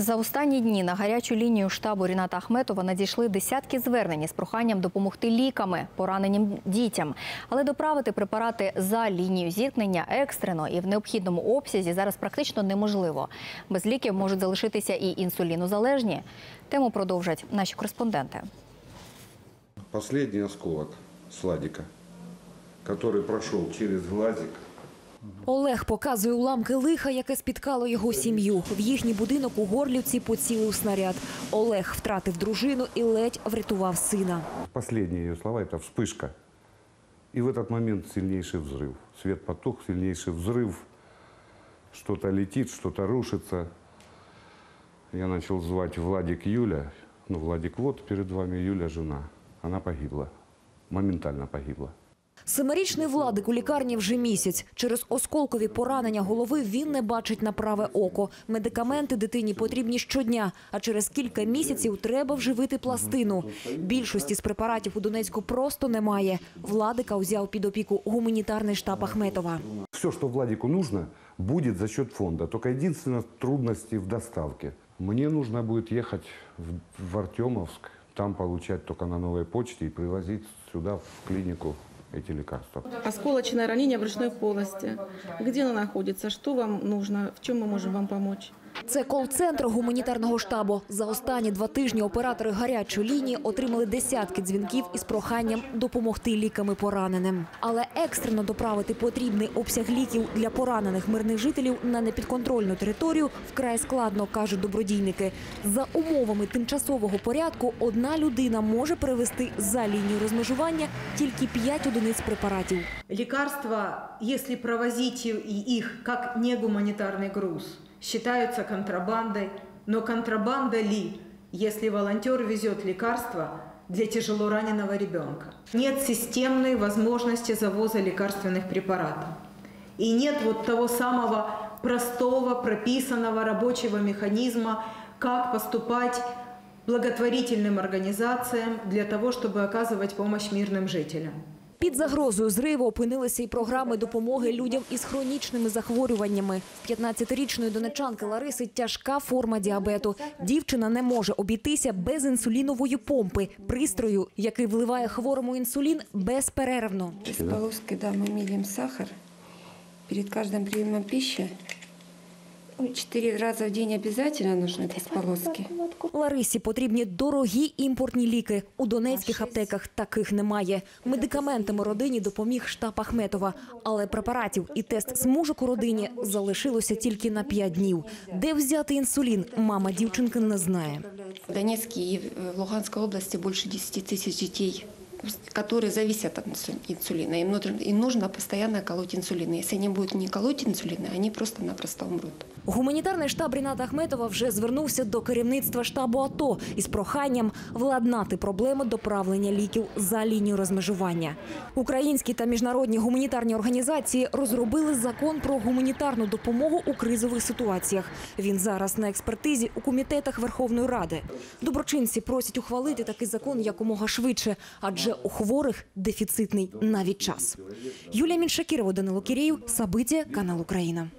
За останні дні на гарячу лінію штабу Ріната Ахметова надійшли десятки звернень з проханням допомогти ліками пораненим дітям. Але доправити препарати за лінію зіткнення екстрено і в необхідному обсязі зараз практично неможливо. Без ліків можуть залишитися і інсулінозалежні. Тему продовжать наші кореспонденти. Последний осколок сладика, который прошел через глазик. Олег показує уламки лиха, яке спіткало його сім'ю. В їхній будинок у Горлівці поцілив снаряд. Олег втратив дружину і ледь врятував сина. Последние ее слова – это вспышка. И в этот момент сильнейший взрыв. Свет потух, сильнейший взрыв. Что-то летит, что-то рушится. Я начал звать Владик Юля. Ну, Владик вот перед вами, Юля жена. Она погибла. Моментально погибла. Семирічний Владик у лікарні вже місяць. Через осколкові поранення голови він не бачить на праве око. Медикаменти дитині потрібні щодня, а через кілька місяців треба вживити пластину. Більшості з препаратів у Донецьку просто немає. Владика взяв під опіку гуманітарний штаб Ахметова. Все, что Владику нужно, будет за счет фонда. Только единственное трудности в доставке. Мне нужно будет ехать в, Артемовск, там получать только на новой почте и привозить сюда, в клинику, эти лекарства. Осколочное ранение брюшной полости. Где оно находится? Что вам нужно? В чем мы можем вам помочь? Це кол-центр гуманітарного штабу. За останні два тижні оператори гарячої лінії отримали десятки дзвінків із проханням допомогти ліками пораненим. Але екстрено доправити потрібний обсяг ліків для поранених мирних жителів на непідконтрольну територію вкрай складно, кажуть добродійники. За умовами тимчасового порядку одна людина може перевести за лінію розмежування тільки 5 одиниць препаратів. Лекарства, если провозить их как негуманитарный груз, считаются контрабандой. Но контрабанда ли, если волонтер везет лекарства для тяжело раненого ребенка? Нет системной возможности завоза лекарственных препаратов. И нет вот того самого простого, прописанного рабочего механизма, как поступать благотворительным организациям для того, чтобы оказывать помощь мирным жителям. Під загрозою зриву опинилися і програми допомоги людям із хронічними захворюваннями. В 15-річної донечанки Лариси тяжка форма діабету. Дівчина не може обійтися без інсулінової помпи, пристрою, який вливає хворому інсулін безперервно. Из полоски, да, мы меряем сахар перед каждым приемом пищи. Ну, Четыре раза в день обязательно нужно это с полоски. Ларисі потрібні дорогі імпортні ліки. У донецьких аптеках таких немає. Медикаментами родині допоміг штаб Ахметова. Але препаратів і тест смужок у родині залишилося тільки на 5 днів. Де взяти інсулін, мама дівчинки не знає. В Донецке и в Луганской области больше 10 тысяч детей, которые зависят от инсу- инсулина. Им нужно, им нужно постоянно колоть инсулин. Если они будут не колоть инсулин, они просто-напросто умрут. Гуманітарний штаб Ріната Ахметова вже звернувся до керівництва штабу АТО із проханням владнати проблеми доправлення ліків за лінію розмежування. Українські та міжнародні гуманітарні організації розробили закон про гуманітарну допомогу у кризових ситуаціях. Він зараз на експертизі у комітетах Верховної Ради. Доброчинці просять ухвалити такий закон якомога швидше, адже у хворих дефіцитний навіть час. Юлія Міншакірова, Данило Кірєєв, Сабиття, канал Україна.